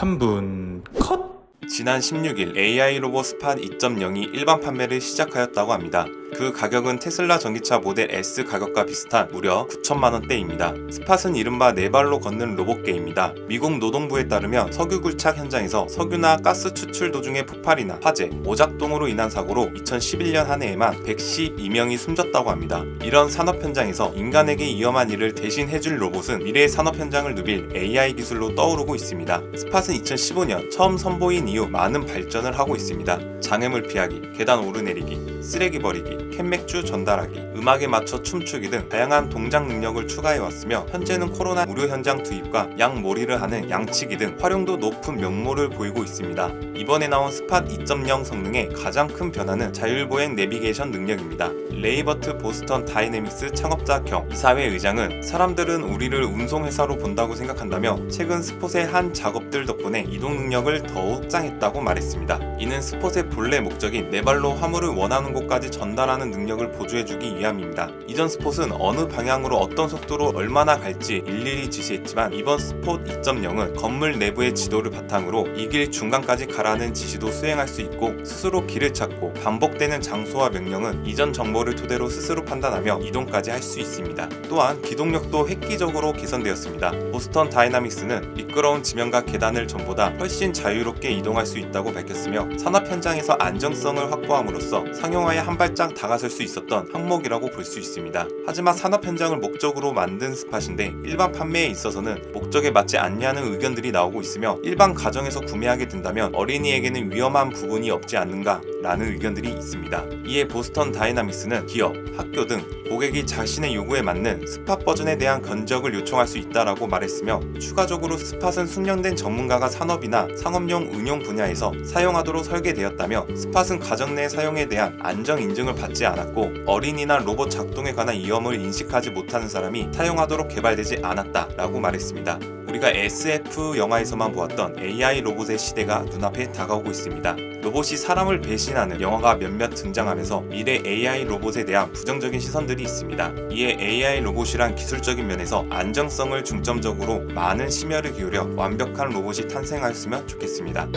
3분 컷! 지난 16일 AI 로봇 스팟 2.0이 일반 판매를 시작하였다고 합니다. 그 가격은 테슬라 전기차 모델 S 가격과 비슷한 무려 9천만 원대입니다. 스팟은 이른바 네 발로 걷는 로봇계입니다. 미국 노동부에 따르면 석유 굴착 현장에서 석유나 가스 추출 도중의 폭발이나 화재, 오작동으로 인한 사고로 2011년 한 해에만 112명이 숨졌다고 합니다. 이런 산업 현장에서 인간에게 위험한 일을 대신 해줄 로봇은 미래의 산업 현장을 누빌 AI 기술로 떠오르고 있습니다. 스팟은 2015년 처음 선보인 이후 많은 발전을 하고 있습니다. 장애물 피하기, 계단 오르내리기, 쓰레기 버리기, 캔맥주 전달하기, 음악에 맞춰 춤추기 등 다양한 동작 능력을 추가해 왔으며 현재는 코로나 의료 현장 투입과 양몰이를 하는 양치기 등 활용도 높은 면모를 보이고 있습니다. 이번에 나온 스팟 2.0 성능의 가장 큰 변화는 자율보행 내비게이션 능력입니다. 레이버트 보스턴 다이내믹스 창업자 경 이사회 의장은 사람들은 우리를 운송회사로 본다고 생각한다며 최근 스폿의 한 작업들 덕분에 이동 능력을 더욱 짱했다고 말했습니다. 이는 스폿의 본래 목적인 네 발로 화물을 원하는 곳까지 전달 하는 능력을 보조해주기 위함입니다. 이전 스폿은 어느 방향으로 어떤 속도로 얼마나 갈지 일일이 지시했지만 이번 스폿 2.0은 건물 내부의 지도를 바탕으로 이 길 중간까지 가라는 지시도 수행할 수 있고 스스로 길을 찾고 반복되는 장소와 명령은 이전 정보를 토대로 스스로 판단하며 이동까지 할 수 있습니다. 또한 기동력도 획기적으로 개선되었습니다. 보스턴 다이나믹스는 미끄러운 지면과 계단을 전보다 훨씬 자유롭게 이동할 수 있다고 밝혔으며 산업 현장에서 안정성을 확보함으로써 상용화에 한 발짝 다가설 수 있었던 항목이라고 볼 수 있습니다. 하지만 산업 현장을 목적으로 만든 스팟인데 일반 판매에 있어서는 목적에 맞지 않냐는 의견들이 나오고 있으며 일반 가정에서 구매하게 된다면 어린이에게는 위험한 부분이 없지 않는가 라는 의견들이 있습니다. 이에 보스턴 다이나믹스는 기업, 학교 등 고객이 자신의 요구에 맞는 스팟 버전에 대한 견적을 요청할 수 있다라고 말했으며 추가적으로 스팟은 숙련된 전문가가 산업이나 상업용 응용 분야에서 사용하도록 설계되었다며 스팟은 가정 내 사용에 대한 안정 인증을 받지 않았고 어린이나 로봇 작동에 관한 위험을 인식하지 못하는 사람이 사용하도록 개발되지 않았다라고 말했습니다. 우리가 SF 영화에서만 보았던 AI 로봇의 시대가 눈앞에 다가오고 있습니다. 로봇이 사람을 배신하는 영화가 몇몇 등장하면서 미래 AI 로봇에 대한 부정적인 시선들이 있습니다. 이에 AI 로봇이란 기술적인 면에서 안정성을 중점적으로 많은 심혈을 기울여 완벽한 로봇이 탄생하였으면 좋겠습니다.